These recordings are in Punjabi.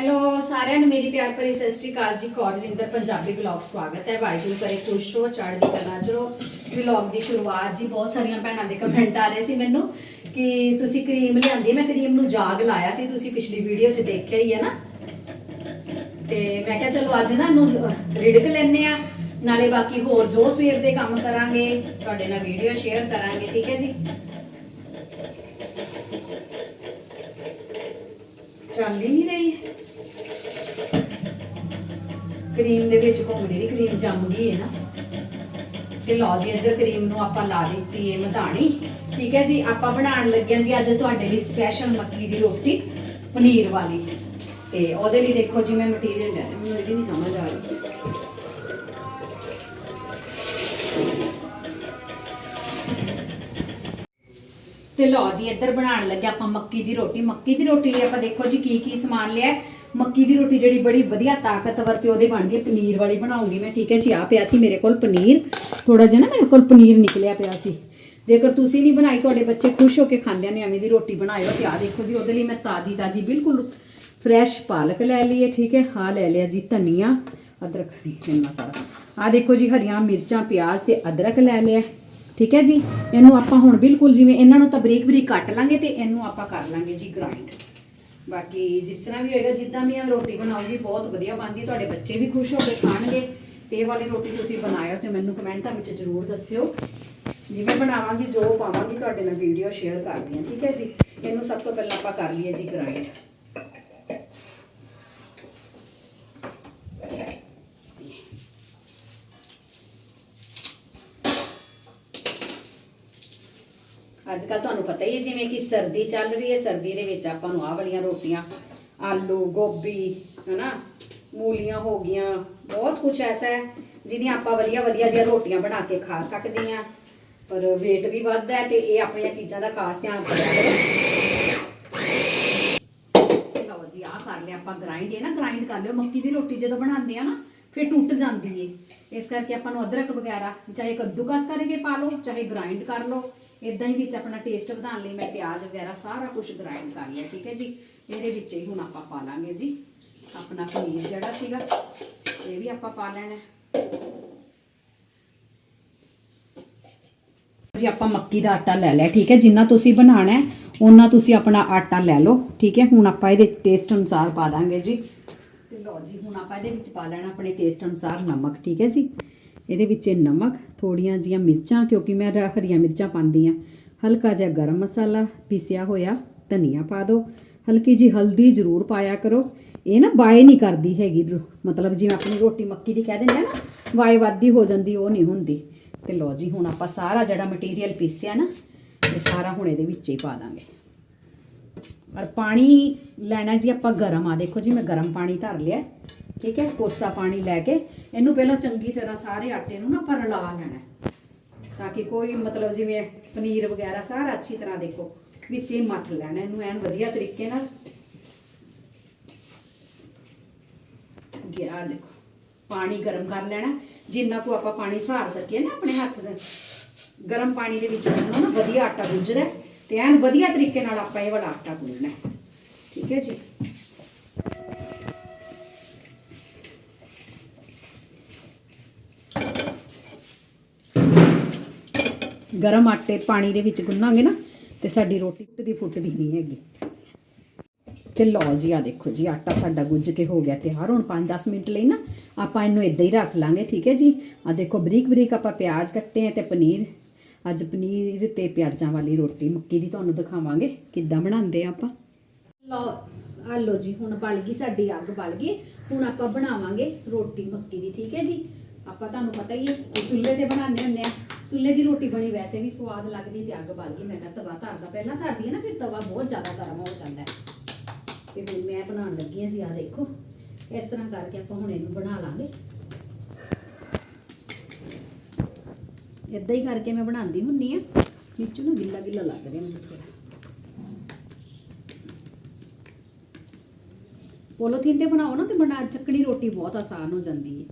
ਹੈਲੋ, ਸਾਰਿਆਂ ਨੂੰ ਮੇਰੀ ਪਿਆਰ ਭਰੀ ਸਤਿ ਸ਼੍ਰੀ ਅਕਾਲ ਜੀ। ਕੌਰਜਿੰਦਰ ਪੰਜਾਬੀ ਵਲੌਗ ਸਵਾਗਤ ਹੈ। ਵਾਹਿਗੁਰੂ ਕਰੇ ਖੁਸ਼ ਰਹੋ ਚੜ੍ਹਦੀ ਕਲਾ ਚ ਰਹੋ। ਵਲੌਗ ਦੀ ਸ਼ੁਰੂਆਤ ਜੀ, ਬਹੁਤ ਸਾਰੀਆਂ ਭੈਣਾਂ ਦੇ ਕਮੈਂਟ ਆ ਰਹੇ ਸੀ ਮੈਨੂੰ ਕਿ ਤੁਸੀਂ ਕਰੀਮ ਲਿਆਂਦੀ ਮੈਂ ਕਰੀਮ ਨੂੰ ਜਾਗ ਲਾਇਆ ਸੀ, ਤੁਸੀਂ ਪਿਛਲੀ ਵੀਡੀਓ 'ਚ ਦੇਖਿਆ ਹੀ ਹੈ ਨਾ। ਤੇ ਮੈਂ ਕਿਹਾ ਚਲੋ, ਅੱਜ ਨਾ ਇਹਨੂੰ ਰਿੜਕ ਲੈਨੇ ਆ ਨਾਲੇ ਬਾਕੀ ਹੋਰ ਜੋ ਸਵੇਰ ਦੇ ਕੰਮ ਕਰਾਂਗੇ, ਤੁਹਾਡੇ ਨਾਲ ਵੀਡੀਓ ਸ਼ੇਅਰ ਕਰਾਂਗੇ, ਠੀਕ ਹੈ ਜੀ? ਚੱਲ ਹੀ ਨਹੀਂ ਰਹੀ। ਕਰੀਮ ਦੇ ਵਿੱਚ ਘੁੰਮਣੀ ਦੀ ਕਰੀਮ ਜੰਮ ਗਈ ਹੈ ਨਾ। ਤੇ ਲਓ ਜੀ, ਇੱਧਰ ਕਰੀਮ ਨੂੰ ਆਪਾਂ ਲਾ ਦਿੱਤੀ ਹੈ ਮਧਾਣੀ। ਠੀਕ ਹੈ ਜੀ, ਆਪਾਂ ਬਣਾਉਣ ਲੱਗੇ ਹਾਂ ਜੀ ਅੱਜ ਤੁਹਾਡੇ ਲਈ ਸਪੈਸ਼ਲ ਮੱਕੀ ਦੀ ਰੋਟੀ, ਪਨੀਰ ਵਾਲੀ। ਤੇ ਉਹਦੇ ਲਈ ਦੇਖੋ ਜੀ, ਮੈਂ ਮਟੀਰੀਅਲ ਲੈ ਮੈਨੂੰ ਇਹਦੀ ਨਹੀਂ ਸਮਝ ਆ ਰਹੀ। ਤੇ ਲਓ ਜੀ, ਇੱਧਰ ਬਣਾਉਣ ਲੱਗੇ ਆਪਾਂ ਮੱਕੀ ਦੀ ਰੋਟੀ। ਮੱਕੀ ਦੀ ਰੋਟੀ ਲਈ ਆਪਾਂ ਦੇਖੋ ਜੀ ਕੀ ਕੀ ਸਮਾਨ ਲਿਆ ਮੱਕੀ ਦੀ ਰੋਟੀ ਜਿਹੜੀ ਬੜੀ ਵਧੀਆ ਤਾਕਤਵਰ ਤੇ ਉਹਦੇ ਬਣਦੀ ਹੈ, ਪਨੀਰ ਵਾਲੀ ਬਣਾਉਂਗੀ ਮੈਂ। ਠੀਕ ਹੈ ਜੀ ਆ ਪਿਆ ਸੀ ਮੇਰੇ ਕੋਲ ਪਨੀਰ। ਥੋੜਾ ਜਿਹਾ ਨਾ ਮੇਰੇ ਕੋਲ ਪਨੀਰ ਨਿਕਲਿਆ ਪਿਆ ਸੀ। ਜੇਕਰ ਤੁਸੀਂ ਨਹੀਂ ਬਣਾਈ, ਤੁਹਾਡੇ ਬੱਚੇ ਖੁਸ਼ ਹੋ ਕੇ ਖਾਂਦੇ ਨੇ, ਐਵੇਂ ਦੀ ਰੋਟੀ ਬਣਾਇਓ ਤੇ ਆ ਦੇਖੋ ਜੀ, ਉਹਦੇ ਲਈ ਮੈਂ ਤਾਜੀ ਤਾਜੀ ਬਿਲਕੁਲ ਫਰੈਸ਼ ਪਾਲਕ ਲੈ ਲਈ ਹੈ ਠੀਕ ਹੈ। ਹਾਂ ਲੈ ਲਿਆ ਜੀ ਧਨੀਆ, ਅਦਰਕ ਨਹੀਂ ਇੰਨਾ ਸਾਰਾ ਆ ਦੇਖੋ ਜੀ, ਹਰੀਆਂ ਮਿਰਚਾਂ, ਪਿਆਜ਼ ਤੇ ਅਦਰਕ ਲੈ ਲਿਆ। ਠੀਕ ਹੈ ਜੀ, ਇਹਨੂੰ ਆਪਾਂ ਹੁਣ ਬਿਲਕੁਲ ਜਿਵੇਂ ਇਹਨਾਂ ਨੂੰ ਤਾਂ ਬਰੀਕ ਬਰੀਕ ਕੱਟ ਲਾਂਗੇ ਤੇ ਇਹਨੂੰ ਆਪਾਂ ਕਰ ਲਾਂਗੇ ਜੀ ਗ੍ਰਾਈਂਡ ਬਾਕੀ ਜਿਸ ਤਰ੍ਹਾਂ ਵੀ ਹੋਏਗਾ, ਜਿੱਦਾਂ ਵੀ ਇਹ ਰੋਟੀ ਬਣਾਉਗੀ ਬਹੁਤ ਵਧੀਆ ਬਣਦੀ, ਤੁਹਾਡੇ ਬੱਚੇ ਵੀ ਖੁਸ਼ ਹੋ ਕੇ ਖਾਣਗੇ। ਤੇ ਇਹ ਵਾਲੀ ਰੋਟੀ ਤੁਸੀਂ ਬਣਾਇਓ ਤੇ ਮੈਨੂੰ ਕਮੈਂਟਾਂ ਵਿੱਚ ਜ਼ਰੂਰ ਦੱਸਿਓ। ਜਿਵੇਂ ਬਣਾਵਾਂਗੀ, ਜੋ ਪਾਵਾਂਗੀ, ਤੁਹਾਡੇ ਨਾਲ ਵੀਡੀਓ ਸ਼ੇਅਰ ਕਰਦੀ ਹਾਂ, ਠੀਕ ਹੈ ਜੀ? ਇਹਨੂੰ ਸਭ ਤੋਂ ਪਹਿਲਾਂ ਆਪਾਂ ਕਰ ਲਈਏ ਜੀ ਗ੍ਰਾਈਂਡ ਕੱਲ੍ਹ ਤੁਹਾਨੂੰ ਪਤਾ ਹੀ ਹੈ ਜਿਵੇਂ ਕਿ ਸਰਦੀ ਚੱਲ ਰਹੀ ਹੈ, ਸਰਦੀ ਦੇ ਵਿੱਚ ਆਪਾਂ ਨੂੰ ਆਹ ਵਾਲੀਆਂ ਰੋਟੀਆਂ, ਆਲੂ, ਗੋਭੀ, ਹਨਾ, ਮੂਲੀਆਂ ਹੋ ਗਈਆਂ, ਬਹੁਤ ਕੁਝ ਐਸਾ ਹੈ ਜਿਹਦੀਆਂ ਆਪਾਂ ਵਧੀਆ ਵਧੀਆ ਜਿਹੀਆਂ ਰੋਟੀਆਂ ਬਣਾ ਕੇ ਖਾ ਸਕਦੇ ਹਾਂ। ਪਰ weight ਵੀ ਵੱਧਦਾ ਹੈ ਤੇ ਇਹ ਆਪਣੀਆਂ ਚੀਜ਼ਾਂ ਦਾ ਖਾਸ ਧਿਆਨ ਰੱਖਣਾ ਲਓ ਜੀ, ਆਹ ਕਰ ਲਿਆ ਆਪਾਂ ਗ੍ਰਾਈਂਡ ਇਹ ਨਾ ਗ੍ਰਾਈਂਡ ਕਰ ਲਿਓ। ਮੱਕੀ ਦੀ ਰੋਟੀ ਜਦੋਂ ਬਣਾਉਂਦੇ ਆ ਨਾ, ਫਿਰ ਟੁੱਟ ਜਾਂਦੀ ਏ ਇਸ ਕਰਕੇ ਆਪਾਂ ਨੂੰ ਅਦਰਕ ਵਗੈਰਾ ਚਾਹੇ ਕੱਦੂਕਸ ਕਰਕੇ ਪਾ ਲਓ, ਚਾਹੇ ਗ੍ਰਾਈਂਡ ਕਰ ਲਓ। ਇਦਾਂ ਹੀ ਵਿੱਚ ਆਪਣਾ ਟੇਸਟ ਵਧਾਉਣ ਲਈ ਮੈਂ ਪਿਆਜ਼ ਵਗੈਰਾ ਸਾਰਾ ਕੁਝ ਗ੍ਰਾਈਂਡ ਕਰ ਲਿਆ, ਠੀਕ ਹੈ ਜੀ। ਇਹਦੇ ਵਿੱਚ ਹੀ ਹੁਣ ਆਪਾਂ ਪਾ ਲਾਂਗੇ ਜੀ ਆਪਣਾ ਪਨੀਰ ਜਿਹੜਾ ਸੀਗਾ, ਇਹ ਵੀ ਆਪਾਂ ਪਾ ਲੈਣਾ ਜੀ, ਆਪਾਂ ਮੱਕੀ ਦਾ ਆਟਾ ਲੈ ਲਿਆ, ਠੀਕ ਹੈ। ਜਿੰਨਾ ਤੁਸੀਂ ਬਣਾਉਣਾ ਹੈ ਉਹਨਾਂ ਤੁਸੀਂ ਆਪਣਾ ਆਟਾ ਲੈ ਲਓ, ਠੀਕ ਹੈ। ਹੁਣ ਆਪਾਂ ਇਹਦੇ ਟੇਸਟ ਅਨੁਸਾਰ ਪਾ ਦਾਂਗੇ ਜੀ। ਤੇ ਲਓ ਜੀ, ਹੁਣ ਆਪਾਂ ਇਹਦੇ ਵਿੱਚ ਪਾ ਲੈਣਾ ਆਪਣੇ ਟੇਸਟ ਅਨੁਸਾਰ ਨਮਕ, ਠੀਕ ਹੈ ਜੀ। ਇਹਦੇ ਵਿੱਚ ਨਮਕ ਥੋੜੀਆਂ ਜੀਆਂ ਮਿਰਚਾਂ, ਕਿਉਂਕਿ ਮੈਂ ਰ- ਹਰੀਆਂ ਮਿਰਚਾਂ ਪਾਉਂਦੀ ਆ ਹਲਕਾ ਜਿਹਾ ਗਰਮ ਮਸਾਲਾ ਪੀਸਿਆ ਹੋਇਆ, ਧਨੀਆ ਪਾ ਦਿਓ ਹਲਕੀ ਜੀ ਹਲਦੀ ਜ਼ਰੂਰ ਪਾਇਆ ਕਰੋ। ਇਹ ਨਾ ਬਾਏ ਨਹੀਂ ਕਰਦੀ ਹੈਗੀ, ਰੋ- ਮਤਲਬ ਜਿਵੇਂ ਆਪਣੀ ਰੋਟੀ ਮੱਕੀ ਦੀ ਕਹਿ ਦਿੰਦੇ ਆ ਨਾ, ਵਾਏ ਵਾਦੀ ਹੋ ਜਾਂਦੀ, ਉਹ ਨਹੀਂ ਹੁੰਦੀ। ਤੇ ਲਓ ਜੀ, ਹੁਣ ਆਪਾਂ ਸਾਰਾ ਜਿਹੜਾ ਮਟੀਰੀਅਲ ਪੀਸਿਆ ਨਾ, ਇਹ ਸਾਰਾ ਹੁਣ ਇਹਦੇ ਵਿੱਚ ਹੀ ਪਾ ਦਾਂਗੇ। ਔਰ ਪਾਣੀ ਲੈਣਾ ਜੀ ਆਪਾਂ ਗਰਮ ਆ। ਦੇਖੋ ਜੀ, ਮੈਂ ਗਰਮ ਪਾਣੀ ਧਰ ਲਿਆ ਠੀਕ ਹੈ, ਕੋਸਾ ਪਾਣੀ ਲੈ ਕੇ ਇਹਨੂੰ ਪਹਿਲਾਂ ਚੰਗੀ ਤਰ੍ਹਾਂ ਸਾਰੇ ਆਟੇ ਨੂੰ ਨਾ ਆਪਾਂ ਰਲਾ ਲੈਣਾ ਤਾਂ ਕਿ ਕੋਈ ਮਤਲਬ ਜਿਵੇਂ ਪਨੀਰ ਵਗੈਰਾ ਸਾਰਾ ਅੱਛੀ ਤਰ੍ਹਾਂ ਦੇਖੋ, ਵਿੱਚ ਹੀ ਮੱਠ ਲੈਣਾ ਇਹਨੂੰ ਐਨ ਵਧੀਆ ਤਰੀਕੇ ਨਾਲ ਗਿਆ, ਦੇਖੋ। ਪਾਣੀ ਗਰਮ ਕਰ ਲੈਣਾ ਜਿੰਨਾ ਕੋ ਆਪਾਂ ਪਾਣੀ ਸਹਾਰ ਸਕੀਏ ਨਾ ਆਪਣੇ ਹੱਥ ਦੇ। ਗਰਮ ਪਾਣੀ ਦੇ ਵਿੱਚ ਗੁੰਨੋ ਨਾ ਵਧੀਆ ਆਟਾ ਗੁੰਝਦਾ ਤੇ ਐਨ ਵਧੀਆ ਤਰੀਕੇ ਨਾਲ ਆਪਾਂ ਇਹ ਵਾਲਾ ਆਟਾ ਗੁੰਨਣਾ ਹੈ। ਠੀਕ ਹੈ ਜੀ? ਗਰਮ ਆਟੇ ਪਾਣੀ ਦੇ ਵਿੱਚ ਗੁੰਨਾਂਗੇ ਨਾ, ਤੇ ਸਾਡੀ ਰੋਟੀ ਟੁੱਟਦੀ ਫੁੱਟਦੀ ਨਹੀਂ ਹੈਗੀ। ਤੇ ਲਓ ਜੀ, ਆ ਦੇਖੋ ਜੀ, ਆਟਾ ਸਾਡਾ ਗੁੱਜ ਕੇ ਹੋ ਗਿਆ ਤਿਆਰ। ਹੁਣ 5-10 ਮਿੰਟ ਲਈ ਨਾ ਆਪਾਂ ਇਹਨੂੰ ਇਦਾਂ ਹੀ ਰੱਖ ਲਾਂਗੇ, ਠੀਕ ਹੈ ਜੀ? ਆ ਦੇਖੋ ਬਰੀਕ ਬਰੀਕ ਆਪਾਂ ਪਿਆਜ਼ ਕੱਟੇ ਆ ਤੇ ਪਨੀਰ ਅੱਜ ਪਨੀਰ ਤੇ ਪਿਆਜ਼ਾਂ ਵਾਲੀ ਰੋਟੀ ਮੱਕੀ ਦੀ ਤੁਹਾਨੂੰ ਦਿਖਾਵਾਂਗੇ। ਕਿੱਦਾਂ ਬਣਾਉਂਦੇ ਆ ਆਪਾਂ? ਲਓ ਆ ਲਓ ਜੀ, ਹੁਣ ਬਲ ਗਈ, ਸਾਡੀ ਅੱਗ ਬਲ ਗਈ। ਹੁਣ ਆਪਾਂ ਬਣਾਵਾਂਗੇ ਰੋਟੀ ਮੱਕੀ ਦੀ, ਠੀਕ ਹੈ ਜੀ? ਆਪਾਂ ਤੁਹਾਨੂੰ ਪਤਾ ਹੀ ਹੈ ਚੁੱਲ੍ਹੇ ਤੇ ਬਣਾਉਂਦੇ ਹੁੰਦੇ ਆ। ਚੁੱਲ੍ਹੇ ਦੀ ਰੋਟੀ ਬਣੀ ਵੈਸੇ ਵੀ ਸਵਾਦ ਲੱਗਦੀ ਤੇ ਅੱਗ ਬਲ ਗਈ। ਮੈਂ ਕਿਹਾ ਤਵਾ ਧਰਦਾ, ਪਹਿਲਾਂ ਧਰਦੀ ਹੈ ਨਾ, ਫਿਰ ਤਵਾ ਬਹੁਤ ਜ਼ਿਆਦਾ ਗਰਮ ਹੋ ਜਾਂਦਾ ਹੈ। ਤੇ ਹੁਣ ਮੈਂ ਬਣਾਉਣ ਲੱਗੀ ਹਾਂ ਜੀ ਆ ਦੇਖੋ। ਇਸ ਤਰ੍ਹਾਂ ਕਰਕੇ ਆਪਾਂ ਹੁਣ ਇਹਨੂੰ ਬਣਾ ਲਾਂਗੇ। ਇਦਾਂ ਹੀ ਕਰਕੇ ਮੈਂ ਬਣਾਉਂਦੀ ਹੁੰਨੀ ਆ ਵਿੱਚੋਂ ਨਾ ਗਿੱਲਾ ਗਿੱਲਾ ਲੱਗ ਰਿਹਾ ਮੈਨੂੰ ਥੋੜਾ ਪੋਲੋਥੀਨ ਤੇ ਬਣਾਓ ਨਾ ਤੇ ਬਣਾ, ਚੱਕਣੀ ਰੋਟੀ ਬਹੁਤ ਆਸਾਨ ਹੋ ਜਾਂਦੀ ਹੈ।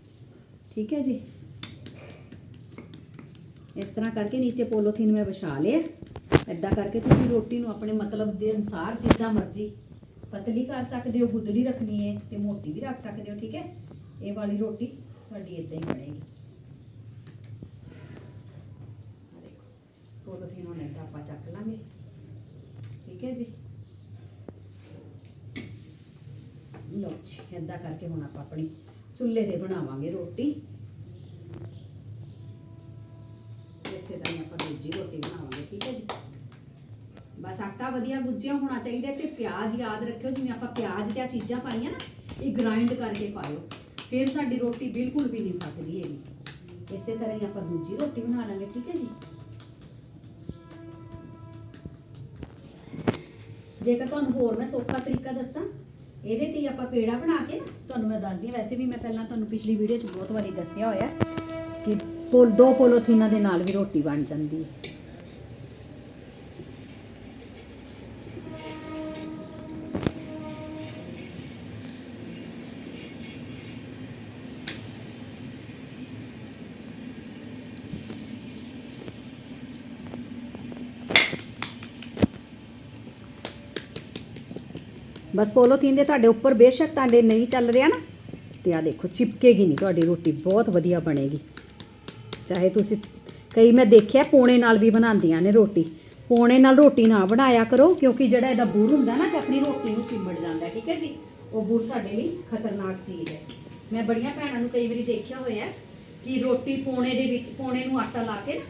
ਠੀਕ ਹੈ ਜੀ? ਇਸ ਤਰ੍ਹਾਂ ਕਰਕੇ ਨੀਚੇ ਪੋਲੋਥੀਨ ਮੈਂ ਵਿਛਾ ਲਿਆ। ਇਦਾਂ ਕਰਕੇ ਤੁਸੀਂ ਰੋਟੀ ਨੂੰ ਆਪਣੇ ਮਤਲਬ ਦੇ ਅਨੁਸਾਰ ਜਿੱਦਾਂ ਮਰਜ਼ੀ ਪਤਲੀ ਕਰ ਸਕਦੇ ਹੋ, ਗੁਦਲੀ ਰੱਖਣੀ ਹੈ ਤੇ ਮੋਟੀ ਵੀ ਰੱਖ ਸਕਦੇ ਹੋ, ਠੀਕ ਹੈ? ਇਹ ਵਾਲੀ ਰੋਟੀ ਤੁਹਾਡੀ ਇਦਾਂ ਹੀ ਬਣੇਗੀ ਆਹ ਦੇਖੋ ਪੋਲੀਥੀਨ ਹੋਣੇ ਤਾਂ ਆਪਾਂ ਚੱਕ ਲਾਂਗੇ। ਠੀਕ ਹੈ ਜੀ? ਲਓ ਜੀ, ਏਦਾਂ ਕਰਕੇ ਹੁਣ ਆਪਾਂ ਆਪਣੀ ਚੁੱਲ੍ਹੇ ਤੇ ਬਣਾਵਾਂਗੇ ਰੋਟੀ। ਇਸੇ ਤਰ੍ਹਾਂ ਹੀ ਆਪਾਂ ਦੂਜੀ ਰੋਟੀ ਬਣਾਵਾਂਗੇ, ਠੀਕ ਹੈ ਜੀ? ਬਸ ਆਟਾ ਵਧੀਆ ਗੁੱਜਿਆ ਹੋਣਾ ਚਾਹੀਦਾ ਤੇ ਪਿਆਜ਼ ਯਾਦ ਰੱਖਿਓ, ਜਿਵੇਂ ਆਪਾਂ ਪਿਆਜ਼ ਤੇ ਆ ਚੀਜ਼ਾਂ ਪਾਈਆਂ ਨਾ, ਇਹ ਗ੍ਰਾਈਂਡ ਕਰਕੇ ਪਾਇਓ। ਫਿਰ ਸਾਡੀ ਰੋਟੀ ਬਿਲਕੁਲ ਵੀ ਨਹੀਂ ਫੱਟਦੀ ਹੈਗੀ। ਇਸੇ ਤਰ੍ਹਾਂ ਹੀ ਆਪਾਂ ਦੂਜੀ ਰੋਟੀ ਬਣਾ ਲਾਂਗੇ, ਠੀਕ ਹੈ ਜੀ? ਜੇਕਰ ਤੁਹਾਨੂੰ ਹੋਰ ਮੈਂ ਸੌਖਾ ਤਰੀਕਾ ਦੱਸਾਂ, ਇਹਦੇ ਤੇ ਹੀ ਆਪਾਂ ਪੇੜਾ ਬਣਾ ਕੇ ਨਾ, ਤੁਹਾਨੂੰ ਮੈਂ ਦੱਸਦੀ ਹਾਂ। ਵੈਸੇ ਵੀ ਮੈਂ ਪਹਿਲਾਂ ਤੁਹਾਨੂੰ ਪਿਛਲੀ ਵੀਡੀਓ 'ਚ ਬਹੁਤ ਵਾਰੀ ਦੱਸਿਆ ਹੋਇਆ ਕਿ ਪੋਲ ਦੋ ਪੋਲੋਥੀਨਾਂ ਦੇ ਨਾਲ ਵੀ ਰੋਟੀ ਬਣ ਜਾਂਦੀ ਹੈ। ਬਸ ਪੋਲੋਥੀਨ ਦੇ ਤੁਹਾਡੇ ਉੱਪਰ ਬੇਸ਼ੱਕ ਤੁਹਾਡੇ ਨਹੀਂ ਚੱਲ ਰਿਹਾ ਨਾ। ਤੇ ਆ ਦੇਖੋ, ਚਿਪਕੇਗੀ ਨਹੀਂ ਤੁਹਾਡੀ ਰੋਟੀ, ਬਹੁਤ ਵਧੀਆ ਬਣੇਗੀ। ਚਾਹੇ ਤੁਸੀਂ, ਕਈ ਮੈਂ ਦੇਖਿਆ ਪੋਣੇ ਨਾਲ ਵੀ ਬਣਾਉਂਦੀਆਂ ਨੇ ਰੋਟੀ। ਪੋਣੇ ਨਾਲ ਰੋਟੀ ਨਾ ਬਣਾਇਆ ਕਰੋ, ਕਿਉਂਕਿ ਜਿਹੜਾ ਇਹਦਾ ਬੂਰ ਹੁੰਦਾ ਨਾ, ਤੇ ਆਪਣੀ ਰੋਟੀ ਨੂੰ ਚਿੰਬੜ ਜਾਂਦਾ ਠੀਕ ਹੈ ਜੀ? ਉਹ ਬੂਰ ਸਾਡੇ ਲਈ ਖਤਰਨਾਕ ਚੀਜ਼ ਹੈ। ਮੈਂ ਬੜੀਆਂ ਭੈਣਾਂ ਨੂੰ ਕਈ ਵਾਰੀ ਦੇਖਿਆ ਹੋਇਆ ਕਿ ਰੋਟੀ ਪੋਣੇ ਦੇ ਵਿੱਚ, ਪੋਣੇ ਨੂੰ ਆਟਾ ਲਾ ਕੇ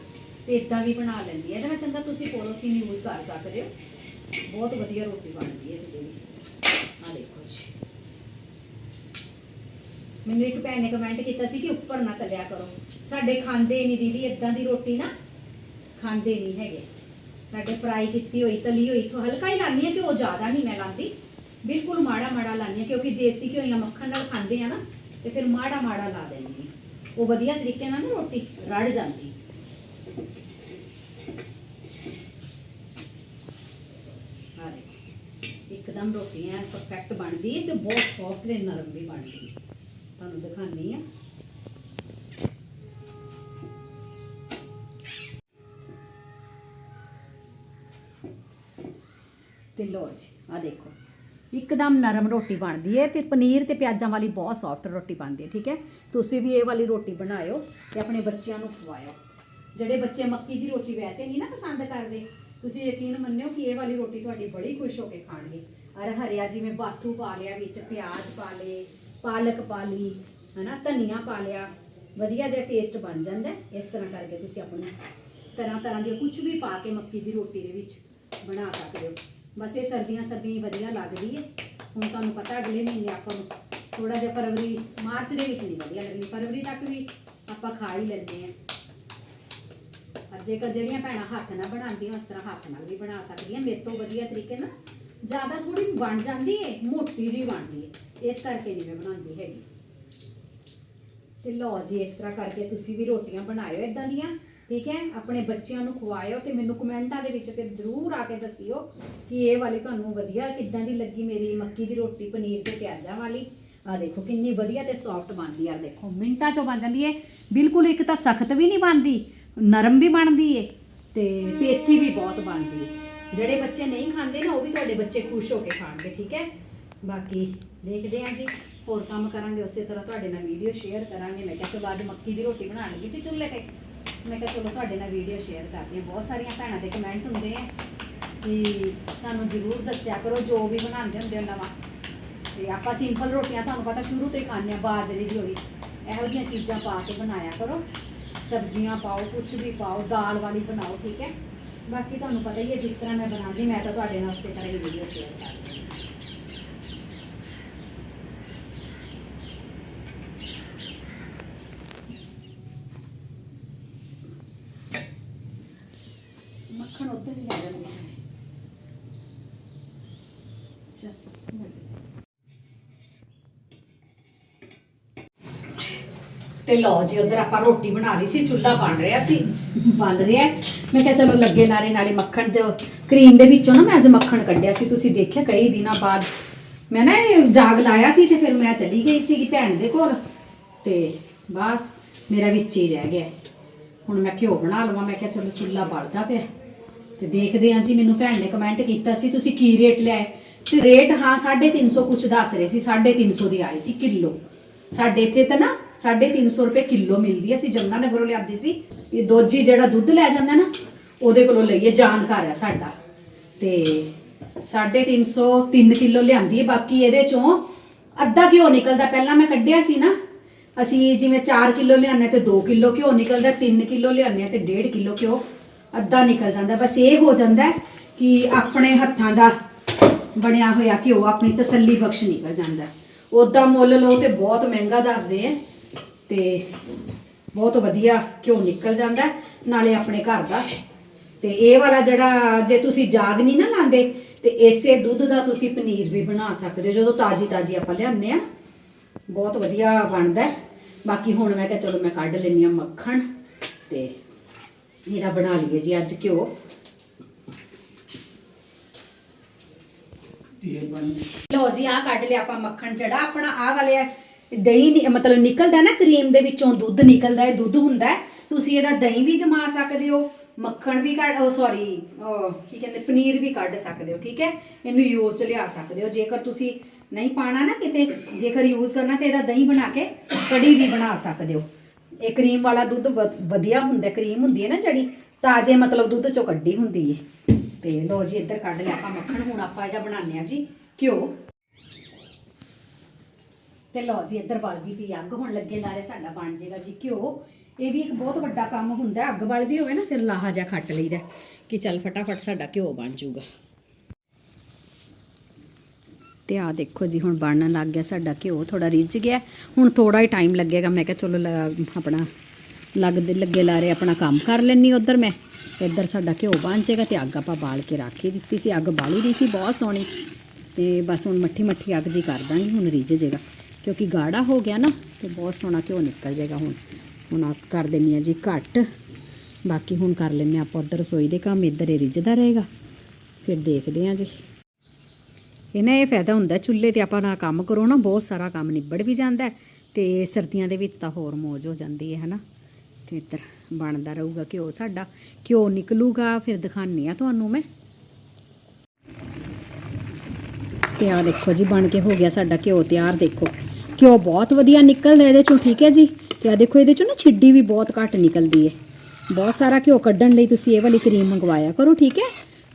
ਤੇ ਇਦਾਂ ਵੀ ਬਣਾ ਲੈਂਦੀ ਹੈ। ਇਹਦੇ ਨਾਲ ਚੰਗਾ ਤੁਸੀਂ ਪੋਲੋਥੀਨ ਯੂਜ਼ ਕਰ ਸਕਦੇ ਹੋ। ਬਹੁਤ ਵਧੀਆ ਰੋਟੀ ਬਣਦੀ ਹੈ ਇਹਦੇ ਲਈ। ਮੈਨੂੰ ਇੱਕ ਭੈਣ ਨੇ ਕਮੈਂਟ ਕੀਤਾ ਸੀ ਕਿ ਉੱਪਰ ਨਾ ਤਲਿਆ ਕਰੋ। ਸਾਡੇ ਖਾਂਦੇ ਨਹੀਂ ਦੀਦੀ ਇਦਾਂ ਦੀ ਰੋਟੀ ਨਾ ਖਾਂਦੇ ਨਹੀਂ ਹੈਗੇ। ਸਾਡੇ ਫਰਾਈ ਕੀਤੀ ਹੋਈ, ਤਲੀ ਹੋਈ ਤੋਂ ਹਲਕਾ ਹੀ ਲਾਨੀ ਹੈ ਕਿ ਉਹ ਜ਼ਿਆਦਾ ਨਹੀਂ ਮੈਂ ਲਾਂਦੀ। ਬਿਲਕੁਲ ਮਾੜਾ ਮਾੜਾ ਲਾਨੀ ਹੈ ਕਿਉਂਕਿ ਦੇਸੀ ਘਿਓ ਜਾਂ ਮੱਖਣ ਨਾਲ ਖਾਂਦੇ ਆ ਨਾ, ਤੇ ਫਿਰ ਮਾੜਾ ਮਾੜਾ ਲਾ ਦਿੰਦੀ ਹਾਂ। ਉਹ ਵਧੀਆ ਤਰੀਕੇ ਨਾਲ ਨਾ ਰੋਟੀ ਰੜ ਜਾਂਦੀ ਆ ਦੇਖੋ ਇੱਕਦਮ ਰੋਟੀ ਐ ਪਰਫੈਕਟ ਬਣਦੀ ਹੈ ਤੇ ਬਹੁਤ ਸੌਫਟ ਤੇ ਨਰਮ ਵੀ ਬਣਦੀ ਹੈ। ਤੁਹਾਨੂੰ ਦਿਖਾਣੀ ਆ ਤੇ ਲੋ ਜੀ ਆ ਦੇਖੋ। ਇੱਕਦਮ ਨਰਮ ਰੋਟੀ ਬਣਦੀ ਹੈ ਤੇ ਪਨੀਰ ਤੇ ਪਿਆਜ਼ਾਂ ਵਾਲੀ ਬਹੁਤ ਸੌਫਟ ਰੋਟੀ ਬਣਦੀ ਹੈ, ਠੀਕ ਹੈ? ਤੁਸੀਂ ਵੀ ਇਹ ਵਾਲੀ ਰੋਟੀ ਬਣਾਇਓ ਤੇ ਆਪਣੇ ਬੱਚਿਆਂ ਨੂੰ ਖਵਾਇਓ। ਜਿਹੜੇ ਬੱਚੇ ਮੱਕੀ ਦੀ ਰੋਟੀ ਵੈਸੇ ਨਹੀਂ ਨਾ ਪਸੰਦ ਕਰਦੇ ਤੁਸੀਂ ਯਕੀਨ ਮੰਨਿਓ ਕਿ ਇਹ ਵਾਲੀ ਰੋਟੀ ਤੁਹਾਡੀ ਬੜੀ ਖੁਸ਼ ਹੋ ਕੇ ਖਾਣਗੇ। ਅਰ ਹਰਿਆ ਜਿਵੇਂ ਬਾਥੂ ਪਾ ਲਿਆ, ਵਿੱਚ ਪਿਆਜ਼ ਪਾ ਲਏ, ਪਾਲਕ ਪਾ ਲਈ, ਹਨਾ, ਧਨੀਆ ਪਾ ਲਿਆ, ਵਧੀਆ ਜਿਹਾ ਟੇਸਟ ਬਣ ਜਾਂਦਾ ਇਸ ਤਰ੍ਹਾਂ ਕਰਕੇ ਤੁਸੀਂ ਆਪਣੀ ਤਰ੍ਹਾਂ ਤਰ੍ਹਾਂ ਦੀ ਕੁਝ ਵੀ ਪਾ ਕੇ ਮੱਕੀ ਦੀ ਰੋਟੀ ਦੇ ਵਿੱਚ ਬਣਾ ਸਕਦੇ ਹੋ। ਬਸ ਇਹ ਸਰਦੀਆਂ ਸਰਦੀਆਂ ਹੀ ਵਧੀਆ ਲੱਗਦੀ ਹੈ। ਹੁਣ ਤੁਹਾਨੂੰ ਪਤਾ ਅਗਲੇ ਮਹੀਨੇ ਆਪਾਂ ਨੂੰ ਥੋੜਾ ਜਿਹਾ ਫਰਵਰੀ, ਮਾਰਚ ਦੇ ਵਿੱਚ ਨਹੀਂ ਵਧੀਆ ਲੱਗਣੀ। ਫਰਵਰੀ ਤੱਕ ਵੀ ਆਪਾਂ ਖਾ ਹੀ ਲੈਂਦੇ ਹਾਂ। ਜੇਕਰ ਜਿਹੜੀਆਂ ਭੈਣਾਂ ਹੱਥ ਨਾਲ ਬਣਾਉਂਦੀਆਂ, ਉਸ ਤਰ੍ਹਾਂ ਹੱਥ ਨਾਲ ਵੀ ਬਣਾ ਸਕਦੀਆਂ ਮੇਰੇ ਤੋਂ ਵਧੀਆ ਤਰੀਕੇ ਨਾਲ ਜ਼ਿਆਦਾ ਥੋੜੀ ਬਣ ਜਾਂਦੀ ਹੈ ਮੋਟੀ ਜੀ ਬਣਦੀ ਹੈ ਇਸ ਕਰਕੇ ਨਹੀਂ ਮੈਂ ਬਣਾਉਂਦੀ ਹੈਗੀ। ਤੇ ਲਓ ਜੀ, ਇਸ ਤਰ੍ਹਾਂ ਕਰਕੇ ਤੁਸੀਂ ਵੀ ਰੋਟੀਆਂ ਬਣਾਇਓ ਇਦਾਂ ਦੀਆਂ, ਠੀਕ ਹੈ? ਆਪਣੇ ਬੱਚਿਆਂ ਨੂੰ ਖਵਾਇਓ ਤੇ ਮੈਨੂੰ ਕਮੈਂਟਾਂ ਦੇ ਵਿੱਚ ਫਿਰ ਜ਼ਰੂਰ ਆ ਕੇ ਦੱਸਿਓ ਕਿ ਇਹ ਵਾਲੀ ਤੁਹਾਨੂੰ ਵਧੀਆ ਕਿੱਦਾਂ ਦੀ ਲੱਗੀ ਮੇਰੀ ਮੱਕੀ ਦੀ ਰੋਟੀ ਪਨੀਰ ਤੇ ਪਿਆਜ਼ਾਂ ਵਾਲੀ। ਆ ਦੇਖੋ, ਕਿੰਨੀ ਵਧੀਆ ਤੇ ਸੌਫਟ ਬਣਦੀ ਆ। ਦੇਖੋ, ਮਿੰਟਾਂ 'ਚੋਂ ਬਣ ਜਾਂਦੀ ਹੈ ਬਿਲਕੁਲ ਇੱਕ ਤਾਂ ਸਖਤ ਵੀ ਨਹੀਂ ਬਣਦੀ ਨਰਮ ਵੀ ਬਣਦੀ ਹੈ ਤੇ ਟੇਸਟੀ ਵੀ ਬਹੁਤ ਬਣਦੀ ਹੈ ਜਿਹੜੇ ਬੱਚੇ ਨਹੀਂ ਖਾਂਦੇ ਨਾ, ਉਹ ਵੀ ਤੁਹਾਡੇ ਬੱਚੇ ਖੁਸ਼ ਹੋ ਕੇ ਖਾਣਗੇ, ਠੀਕ ਹੈ? ਬਾਕੀ ਦੇਖਦੇ ਹਾਂ ਜੀ। ਹੋਰ ਕੰਮ ਕਰਾਂਗੇ, ਉਸੇ ਤਰ੍ਹਾਂ ਤੁਹਾਡੇ ਨਾਲ ਵੀਡੀਓ ਸ਼ੇਅਰ ਕਰਾਂਗੇ। ਮੈਂ ਕਿਹਾ, ਚਲੋ ਅੱਜ ਮੱਕੀ ਦੀ ਰੋਟੀ ਬਣਾਉਣ ਲੱਗੀ ਸੀ ਚੁੱਲ੍ਹੇ ਤੇ। ਮੈਂ ਕਿਹਾ, ਚਲੋ ਤੁਹਾਡੇ ਨਾਲ ਵੀਡੀਓ ਸ਼ੇਅਰ ਕਰਦੀ ਹਾਂ। ਬਹੁਤ ਸਾਰੀਆਂ ਭੈਣਾਂ ਦੇ ਕਮੈਂਟ ਹੁੰਦੇ ਆ ਕਿ ਸਾਨੂੰ ਜ਼ਰੂਰ ਦੱਸਿਆ ਕਰੋ, ਜੋ ਵੀ ਬਣਾਉਂਦੇ ਹੁੰਦੇ ਹੋ ਨਵਾਂ। ਤੇ ਆਪਾਂ ਸਿੰਪਲ ਰੋਟੀਆਂ, ਤੁਹਾਨੂੰ ਪਤਾ ਸ਼ੁਰੂ ਤੋਂ ਹੀ ਖਾਂਦੇ ਆ ਬਾਜਰੇ ਦੀ ਹੋਈ ਇਹੋ ਜਿਹੀਆਂ ਚੀਜ਼ਾਂ ਪਾ ਕੇ ਬਣਾਇਆ ਕਰੋ। ਸਬਜ਼ੀਆਂ ਪਾਓ ਕੁਝ ਵੀ ਪਾਓ ਦਾਲ ਵਾਲੀ ਬਣਾਓ ਠੀਕ ਹੈ ਬਾਕੀ ਤੁਹਾਨੂੰ ਪਤਾ ਹੀ ਹੈ ਜਿਸ ਤਰ੍ਹਾਂ ਮੈਂ ਬਣਾਉਂਦੀ ਮੈਂ ਤਾਂ ਤੁਹਾਡੇ ਨਾਲ ਉਸੇ ਤਰ੍ਹਾਂ ਹੀ ਵੀਡੀਓ ਸ਼ੇਅਰ ਕਰਦੀ ਹਾਂ ਮੱਖਣ ਉੱਧਰ ਹੀ ਲੈ ਜਾਂਦੇ ਨੇ ਚੱਲ ਤੇ ਲਓ ਜੀ, ਉਧਰ ਆਪਾਂ ਰੋਟੀ ਬਣਾ ਲਈ ਸੀ, ਚੁੱਲ੍ਹਾ ਬਣ ਰਿਹਾ ਸੀ ਬਲ ਰਿਹਾ ਮੈਂ ਕਿਹਾ ਚਲੋ ਲੱਗੇ ਨਾਲੇ ਨਾਲੇ ਮੱਖਣ ਜੋ ਕਰੀਮ ਦੇ ਵਿੱਚੋਂ ਨਾ ਮੈਂ ਅੱਜ ਮੱਖਣ ਕੱਢਿਆ ਸੀ, ਤੁਸੀਂ ਦੇਖਿਆ ਕਈ ਦਿਨਾਂ ਬਾਅਦ। ਮੈਂ ਨਾ ਇਹ ਜਾਗ ਲਾਇਆ ਸੀ ਤੇ ਫਿਰ ਮੈਂ ਚਲੀ ਗਈ ਸੀ ਭੈਣ ਦੇ ਕੋਲ। ਤੇ ਬਸ, ਮੇਰਾ ਵਿੱਚ ਹੀ ਰਹਿ ਗਿਆ। ਹੁਣ ਮੈਂ ਘਿਓ ਬਣਾ ਲਵਾਂ, ਮੈਂ ਕਿਹਾ ਚਲੋ ਚੁੱਲ੍ਹਾ ਬਲਦਾ ਪਿਆ। ਤੇ ਦੇਖਦੇ ਹਾਂ ਜੀ, ਮੈਨੂੰ ਭੈਣ ਨੇ ਕਮੈਂਟ ਕੀਤਾ ਸੀ, ਤੁਸੀਂ ਕੀ ਰੇਟ ਲਿਆਏ ਸੀ ਰੇਟ ਹਾਂ 350 ਕੁਝ ਦੱਸ ਰਹੇ ਸੀ 350 ਦੀ ਆਈ ਸੀ ਕਿਲੋ। ਸਾਡੇ ਇੱਥੇ ਤਾਂ ਨਾ 350 ਰੁਪਏ ਕਿਲੋ ਮਿਲਦੀ ਹੈ। ਅਸੀਂ ਜਮਨਾ ਨਗਰੋਂ ਲਿਆਂਦੀ ਸੀ। ਇਹ ਦੋਜੀ ਜਿਹੜਾ ਦੁੱਧ ਲੈ ਜਾਂਦਾ ਨਾ, ਉਹਦੇ ਕੋਲੋਂ ਲਈਏ ਜਾਣਕਾਰ ਹੈ ਸਾਡਾ। ਤੇ 350 3 ਕਿਲੋ ਲਿਆਂਦੀ ਹੈ। ਬਾਕੀ ਇਹਦੇ ਚੋਂ ਅੱਧਾ ਘਿਓ ਨਿਕਲਦਾ। ਪਹਿਲਾਂ ਮੈਂ ਕੱਢਿਆ ਸੀ ਨਾ, ਅਸੀਂ ਜਿਵੇਂ 4 ਕਿਲੋ ਲਿਆਉਂਦੇ ਹਾਂ ਤੇ 2 ਕਿਲੋ ਘਿਓ ਨਿਕਲਦਾ 3 ਕਿਲੋ ਲਿਆਉਂਦੇ ਹਾਂ ਤੇ 1.5 ਕਿਲੋ ਘਿਓ ਅੱਧਾ ਨਿਕਲ ਜਾਂਦਾ। ਬਸ ਇਹ ਹੋ ਜਾਂਦਾ ਕਿ ਆਪਣੇ ਹੱਥਾਂ ਦਾ ਬਣਿਆ ਹੋਇਆ ਘਿਓ, ਆਪਣੀ ਤਸੱਲੀ ਬਖਸ਼ ਨਿਕਲ ਜਾਂਦਾ ਉਹਦਾ ਮੁੱਲ ਲਓ ਤੇ ਬਹੁਤ ਮਹਿੰਗਾ ਦੱਸਦੇ ਆ ਤੇ ਬਹੁਤ ਵਧੀਆ ਘਿਓ ਨਿਕਲ ਜਾਂਦਾ ਨਾਲੇ ਆਪਣੇ ਘਰ ਦਾ। ਤੇ ਇਹ ਵਾਲਾ ਜਿਹੜਾ ਜੇ ਤੁਸੀਂ ਜਾਗ ਨਹੀਂ ਨਾ ਲਾਉਂਦੇ ਤੇ ਇਸੇ ਦੁੱਧ ਦਾ ਤੁਸੀਂ ਪਨੀਰ ਵੀ ਬਣਾ ਸਕਦੇ ਹੋ ਜਦੋਂ ਤਾਜੀ ਤਾਜੀ ਆਪਾਂ ਲਿਆਉਂਦੇ ਆ ਬਹੁਤ ਵਧੀਆ ਬਣਦਾ। ਬਾਕੀ ਹੁਣ ਮੈਂ ਕਿਹਾ ਚਲੋ ਮੈਂ ਕੱਢ ਲੈਂਦੀ ਆ ਮੱਖਣ ਤੇ ਇਹਦਾ ਬਣਾ ਲਈਏ ਜੀ ਅੱਜ ਘਿਓ। ਲੋ ਜੀ ਆ ਕੱਢ ਲਿਆ ਆਪਾਂ ਮੱਖਣ ਜਿਹੜਾ ਆਪਣਾ ਆ ਵਾਲੇ ਦਹੀਂ ਨਿ, ਮਤਲਬ ਨਿਕਲਦਾ ਨਾ ਕਰੀਮ ਦੇ ਵਿੱਚੋਂ, ਦੁੱਧ ਨਿਕਲਦਾ ਹੈ, ਦੁੱਧ ਹੁੰਦਾ ਹੈ। ਤੁਸੀਂ ਇਹਦਾ ਦਹੀਂ ਵੀ ਜਮਾ ਸਕਦੇ ਹੋ, ਮੱਖਣ ਵੀ ਕੱਢ, ਉਹ ਸੌਰੀ ਕੀ ਕਹਿੰਦੇ, ਪਨੀਰ ਵੀ ਕੱਢ ਸਕਦੇ ਹੋ, ਠੀਕ ਹੈ? ਇਹਨੂੰ ਯੂਜ਼ ਚ ਲਿਆ ਸਕਦੇ ਹੋ। ਜੇਕਰ ਤੁਸੀਂ ਨਹੀਂ ਪਾਣਾ ਨਾ ਕਿਤੇ, ਜੇਕਰ ਯੂਜ਼ ਕਰਨਾ ਤੇ ਇਹਦਾ ਦਹੀਂ ਬਣਾ ਕੇ ਕੜੀ ਵੀ ਬਣਾ ਸਕਦੇ ਹੋ। ਇਹ ਕਰੀਮ ਵਾਲਾ ਦੁੱਧ ਵ- ਵਧੀਆ ਹੁੰਦਾ ਕਰੀਮ ਹੁੰਦੀ ਹੈ ਨਾ ਜਿਹੜੀ ਤਾਜ਼ੇ ਮਤਲਬ ਦੁੱਧ ਚੋਂ ਕੱਢੀ ਹੁੰਦੀ ਹੈ। ਤੇ ਲੋ ਜੀ, ਇੱਧਰ ਕੱਢ ਲਿਆ ਆਪਾਂ ਮੱਖਣ। ਹੁਣ ਆਪਾਂ ਇਹਦਾ ਬਣਾਉਂਦੇ ਆ ਜੀ ਘਿਓ। ਤੇ ਲੋ ਜੀ, ਇੱਧਰ ਬਲ ਪਈ ਅੱਗ ਹੁਣ ਲੱਗੇ ਲਾਰੇ ਸਾਡਾ ਬਣ ਜਾਏਗਾ ਜੀ ਘਿਓ। ਇਹ ਵੀ ਇੱਕ ਬਹੁਤ ਵੱਡਾ ਕੰਮ ਹੁੰਦਾ, ਅੱਗ ਬਲਦੀ ਹੋਵੇ ਨਾ, ਫਿਰ ਲਾਹਾ ਜਿਹਾ ਖੱਟ ਲਈਦਾ ਕਿ ਚੱਲ ਫਟਾਫਟ ਸਾਡਾ ਘਿਓ ਬਣ ਜਾਊਗਾ ਤੇ ਆ ਦੇਖੋ ਜੀ, ਹੁਣ ਬਣਨ ਲੱਗ ਗਿਆ ਸਾਡਾ ਘਿਓ ਥੋੜਾ ਰਿੱਝ ਗਿਆ ਹੁਣ ਥੋੜਾ ਹੀ ਟਾਈਮ ਲੱਗੇਗਾ, ਮੈਂ ਕਿਹਾ ਚਲੋ ਆਪਣਾ ਲੱਗਦੇ ਲੱਗੇ ਲਾਰੇ ਆਪਣਾ ਕੰਮ ਕਰ ਲੈਣੀ ਉਧਰ ਮੈਂ। ਇੱਧਰ ਸਾਡਾ ਘਿਓ ਬਣ ਜਾਏਗਾ ਤੇ ਅੱਗ ਆਪਾਂ ਬਾਲ ਕੇ ਰੱਖ ਹੀ ਦਿੱਤੀ ਸੀ, ਅੱਗ ਬਾਲੀ ਦੀ ਸੀ, ਬਹੁਤ ਸੋਹਣੀ। ਤੇ ਬਸ ਹੁਣ ਮੱਠੀ ਮੱਠੀ ਅੱਗ ਜੀ ਕਰ ਦਾਂਗੇ, ਹੁਣ ਰਿੱਝ ਜਾਏਗਾ ਕਿਉਂਕਿ ਗਾੜਾ ਹੋ ਗਿਆ ਨਾ, ਤੇ ਬਹੁਤ ਸੋਹਣਾ ਘਿਓ ਨਿਕਲ ਜਾਏਗਾ ਹੁਣ। ਹੁਣ ਆ ਕਰ ਦਿੰਨੀ ਆ ਜੀ ਘੱਟ। ਬਾਕੀ ਹੁਣ ਕਰ ਲੈਂਦੇ ਹਾਂ ਆਪਾਂ ਉਧਰ ਰਸੋਈ ਦੇ ਕੰਮ, ਇੱਧਰ ਇਹ ਰਿੱਝਦਾ ਰਹੇਗਾ। ਫਿਰ ਦੇਖਦੇ ਹਾਂ ਜੀ। ਇਹਨਾਂ ਇਹ ਫਾਇਦਾ ਹੁੰਦਾ ਚੁੱਲ੍ਹੇ ਤੇ ਆਪਾਂ ਨਾ ਕੰਮ ਕਰੋ ਨਾ, ਬਹੁਤ ਸਾਰਾ ਕੰਮ ਨਿਬੜ ਵੀ ਜਾਂਦਾ ਹੈ, ਤੇ ਸਰਦੀਆਂ ਦੇ ਵਿੱਚ ਤਾਂ ਹੋਰ ਮੌਜ ਹੋ ਜਾਂਦੀ ਹੈ, ਹਨਾ? ਤੇ ਇੱਧਰ ਬਣਦਾ ਰਹੂਗਾ ਘਿਓ ਸਾਡਾ। ਘਿਓ ਨਿਕਲੂਗਾ, ਫਿਰ ਦਿਖਾਉਂਦੀ ਆ ਤੁਹਾਨੂੰ ਮੈਂ। ਤੇ ਆ ਦੇਖੋ ਜੀ, ਬਣ ਕੇ ਹੋ ਗਿਆ ਸਾਡਾ ਘਿਓ ਤਿਆਰ, ਦੇਖੋ। ਘਿਓ ਬਹੁਤ ਵਧੀਆ ਨਿਕਲਦਾ ਇਹਦੇ ਚੋਂ, ਠੀਕ ਹੈ ਜੀ? ਤੇ ਆ ਦੇਖੋ ਇਹਦੇ ਚੋਂ ਨਾ ਛਿੱਡੀ ਵੀ ਬਹੁਤ ਘੱਟ ਨਿਕਲਦੀ ਹੈ। ਬਹੁਤ ਸਾਰਾ ਘਿਓ ਕੱਢਣ ਲਈ ਤੁਸੀਂ ਇਹ ਵਾਲੀ ਕਰੀਮ ਮੰਗਵਾਇਆ ਕਰੋ, ਠੀਕ ਹੈ?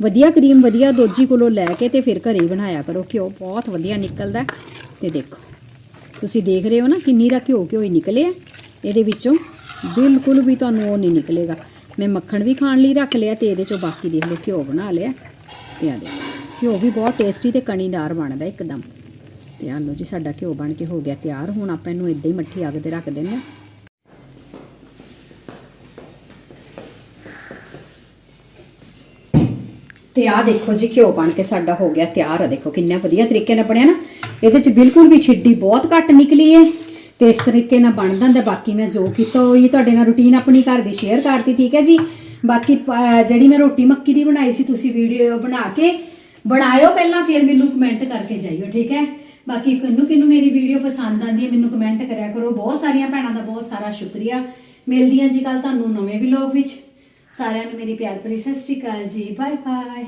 ਵਧੀਆ ਕਰੀਮ, ਵਧੀਆ ਦੋਜੀ ਕੋਲੋਂ ਲੈ ਕੇ ਤੇ ਫਿਰ ਘਰੇ ਹੀ ਬਣਾਇਆ ਕਰੋ। ਘਿਓ ਬਹੁਤ ਵਧੀਆ ਨਿਕਲਦਾ ਹੈ। ਤੇ ਦੇਖੋ, ਤੁਸੀਂ ਦੇਖ ਰਹੇ ਹੋ ਨਾ ਕਿੰਨੀ ਦਾ ਘਿਓ ਘਿਓ ਹੀ ਨਿਕਲਿਆ। ਇਹਦੇ ਵਿੱਚੋਂ ਬਿਲਕੁਲ ਵੀ ਤੁਹਾਨੂੰ ਉਹ ਨਹੀਂ ਨਿਕਲੇਗਾ। ਮੈਂ ਮੱਖਣ ਵੀ ਖਾਣ ਲਈ ਰੱਖ ਲਿਆ ਤੇ ਇਹਦੇ ਚੋਂ ਬਾਕੀ ਦੇਖ ਲਓ, ਘਿਓ ਬਣਾ ਲਿਆ। ਤੇ ਆ ਦੇਖੋ, ਘਿਓ ਵੀ ਬਹੁਤ ਟੇਸਟੀ ਤੇ ਕਣੀਦਾਰ ਬਣਦਾ ਇੱਕਦਮ। ਤੇ ਆ ਲਓ ਜੀ, ਸਾਡਾ ਘਿਓ ਬਣ ਕੇ ਹੋ ਗਿਆ ਤਿਆਰ। ਹੁਣ ਆਪਾਂ ਇਹਨੂੰ ਇਦਾਂ ਹੀ ਮੱਠੀ ਅੱਗ ਤੇ ਰੱਖ ਦਿੰਦੇ ਹਾਂ। ਤੇ ਆ ਦੇਖੋ ਜੀ, ਘਿਓ ਬਣ ਕੇ ਸਾਡਾ ਹੋ ਗਿਆ ਤਿਆਰ। ਆ ਦੇਖੋ ਕਿੰਨਾ ਵਧੀਆ ਤਰੀਕੇ ਨਾਲ ਬਣਿਆ ਨਾ। ਇਹਦੇ ਚ ਬਿਲਕੁਲ ਵੀ ਛਿੱਡੀ ਬਹੁਤ ਘੱਟ ਨਿਕਲੀ ਏ। ਤੇ ਇਸ ਤਰੀਕੇ ਨਾਲ ਬਣ ਜਾਂਦਾ। ਬਾਕੀ ਮੈਂ ਜੋ ਕੀਤਾ ਉਹ ਹੀ ਤੁਹਾਡੇ ਨਾਲ ਰੁਟੀਨ ਆਪਣੀ ਘਰ ਦੀ ਸ਼ੇਅਰ ਕਰਤੀ, ਠੀਕ ਹੈ ਜੀ? ਬਾਕੀ ਜਿਹੜੀ ਮੈਂ ਰੋਟੀ ਮੱਕੀ ਦੀ ਬਣਾਈ ਸੀ, ਤੁਸੀਂ ਵੀਡੀਓ ਬਣਾ ਕੇ ਬਣਾਇਓ ਪਹਿਲਾਂ, ਫਿਰ ਮੈਨੂੰ ਕਮੈਂਟ ਕਰਕੇ ਜਾਈਓ ਠੀਕ ਹੈ? ਬਾਕੀ ਕਿੰਨੂੰ ਕਿੰਨੂੰ ਮੇਰੀ ਵੀਡੀਓ ਪਸੰਦ ਆਂਦੀ ਹੈ, ਮੈਨੂੰ ਕਮੈਂਟ ਕਰਿਆ ਕਰੋ। ਬਹੁਤ ਸਾਰੀਆਂ ਭੈਣਾਂ ਦਾ ਬਹੁਤ ਸਾਰਾ ਸ਼ੁਕਰੀਆ। ਮਿਲਦੀ ਹਾਂ ਜੀ ਕੱਲ ਤੁਹਾਨੂੰ ਨਵੇਂ ਵਲੌਗ ਵਿੱਚ। ਸਾਰਿਆਂ ਨੂੰ ਮੇਰੀ ਪਿਆਰ ਭਰੀ ਸਤਿ ਸ਼੍ਰੀ ਅਕਾਲ ਜੀ। Bye bye